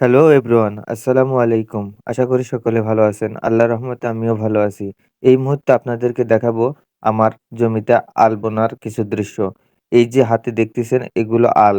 Hello everyone, আসসালামু আলাইকুম। আশা করি সকলে ভালো আছেন। আল্লাহর রহমতে আমিও ভালো আছি। এই মুহূর্তে আপনাদেরকে দেখাবো আমার জমিতে আল বোনার কিছু দৃশ্য। এই যে হাতে দেখতেছেন এগুলো আল।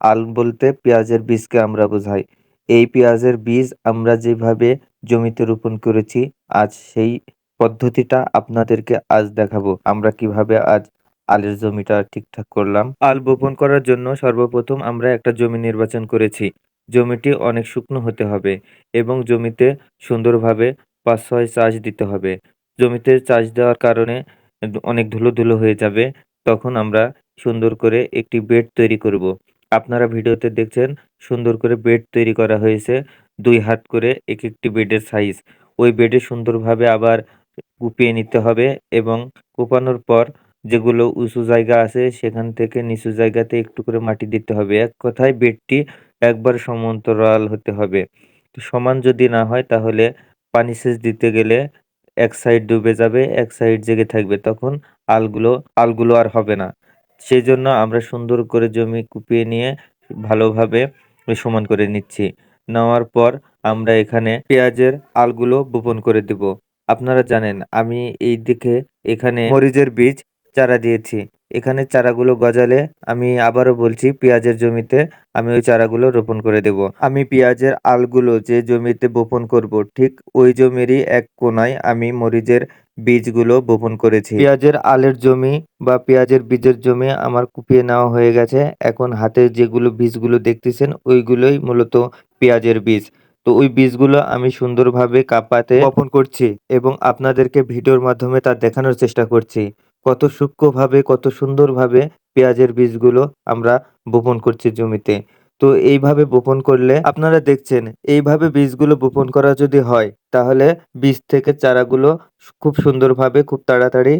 আল বলতে পেঁয়াজের বীজকে আমরা বোঝাই। এই পেঁয়াজের বীজ আমরা যেভাবে জমিতে রোপণ করেছি আজ সেই পদ্ধতিটা আপনাদেরকে আজ দেখাবো। আমরা কীভাবে আজ আলের জমিটা ঠিকঠাক করলাম। আল বপন করার জন্য সর্বপ্রথম আমরা একটা জমি নির্বাচন করেছি। জমিটি অনেক শুকনো হতে হবে এবং জমিতে সুন্দরভাবে পাঁচ ছয় চাষ দিতে হবে। জমিতে চাষ দেওয়ার কারণে অনেক ধুলো ধুলো হয়ে যাবে, তখন আমরা সুন্দর করে একটি বেড তৈরি করব। আপনারা ভিডিওতে দেখছেন সুন্দর করে বেড তৈরি করা হয়েছে, দুই হাত করে এক একটি বেডের সাইজ। ওই বেডে সুন্দরভাবে আবার কুপিয়ে নিতে হবে এবং কুপানোর পর যেগুলো উঁচু জায়গা আছে সেখান থেকে নিচু জায়গাতে একটু করে মাটি দিতে হবে। এক কথায় বেডটি একবার সমান্তরাল হতে হবে। সমান যদি না হয় তাহলে পানি সেচ দিতে গেলে এক সাইড ডুবে যাবে, এক সাইড জেগে থাকবে। তখন আলগুলো আলগুলো আর হবে না। সেই জন্য আমরা সুন্দর করে জমি কুপিয়ে নিয়ে ভালোভাবে সমান করে নিচ্ছি। নেওয়ার পর আমরা এখানে পেঁয়াজের আলগুলো বপন করে দেব। আপনারা জানেন, আমি এই দিকে এখানে মরিচের বীজ চারা দিয়েছি। এখানে চারাগুলো গজালে আমি আবারও বলছি, পেঁয়াজের জমিতে আমি ওই চারাগুলো রোপণ করে দেব। আমি পেঁয়াজের আলগুলো যে জমিতে বপন করব, ঠিক ওই জমিরই এক কোনায় আমি মরিচের বীজগুলো বপন করেছি। পেঁয়াজের আলের জমি বা পেঁয়াজের বীজের জমি আমার কুপিয়ে নেওয়া হয়ে গেছে। এখন হাতে যেগুলো বীজগুলো দেখতেছেন, ওইগুলোই মূলত পেঁয়াজের বীজ। তো ওই বীজগুলো আমি সুন্দরভাবে কাপাতে বপন করছি এবং আপনাদেরকে ভিডিওর মাধ্যমে তা দেখানোর চেষ্টা করছি। কত সূক্ষ্মভাবে, কত সুন্দরভাবে পেঁয়াজের বীজগুলো আমরা বপন করছি জমিতে। তো এইভাবে বপন করলে আপনারা দেখছেন, এইভাবে বীজগুলো বপন করা যদি হয়, তাহলে বীজ থেকে চারাগুলো খুব সুন্দরভাবে, খুব তাড়াতাড়ি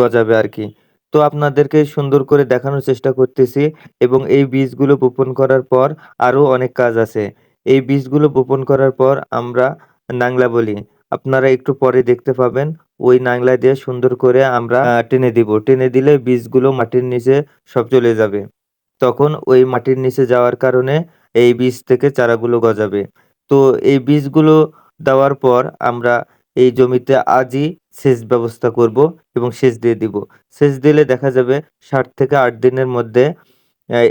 গজাবে আর কি। তো আপনাদেরকে সুন্দর করে দেখানোর চেষ্টা করতেছি এবং এই বীজগুলো বপন করার পর আরও অনেক কাজ আছে। এই বীজগুলো বপন করার পর আমরা নাংলা বলি। আপনারা একটু পরে দেখতে পাবেন ওই নাংলা দিয়ে সুন্দর করে আমরা টেনে দিব। টেনে দিলে বীজগুলো মাটির নিচে সব চলে যাবে। তখন ওই মাটির নিচে যাওয়ার কারণে এই বীজ থেকে চারাগুলো গজাবে। তো এই বীজগুলো দেওয়ার পর আমরা এই জমিতে আজই সেচ ব্যবস্থা করব এবং সেচ দিয়ে দিব। সেচ দিলে দেখা যাবে ষাট থেকে আট দিনের মধ্যে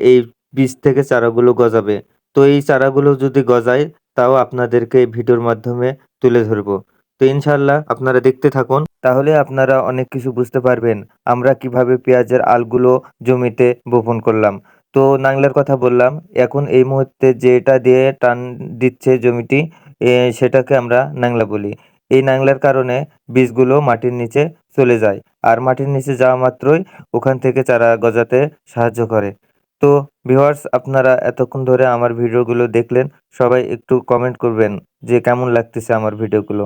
এই বীজ থেকে চারাগুলো গজাবে। তো এই চারাগুলো যদি গজায়, তাও আপনাদেরকে ভিডিওর মাধ্যমে তুলে ধরবো। তো ইনশাল্লাহ আপনারা দেখতে থাকুন। তাহলে আপনারা অনেক কিছু বুঝতে পারবেন আমরা কীভাবে পেঁয়াজের আলগুলো জমিতে বপন করলাম। তো নাংলার কথা বললাম, এখন এই মুহূর্তে যেটা দিয়ে টান দিচ্ছে জমিটি সেটাকে আমরা নাংলা বলি। এই নাংলার কারণে বীজগুলো মাটির নিচে চলে যায়, আর মাটির নিচে যাওয়া মাত্রই ওখান থেকে চারা গজাতে সাহায্য করে। তো ভিউয়ার্স, আপনারা এতক্ষণ ধরে আমার ভিডিওগুলো দেখলেন, সবাই একটু কমেন্ট করবেন যে কেমন লাগতেছে আমার ভিডিওগুলো।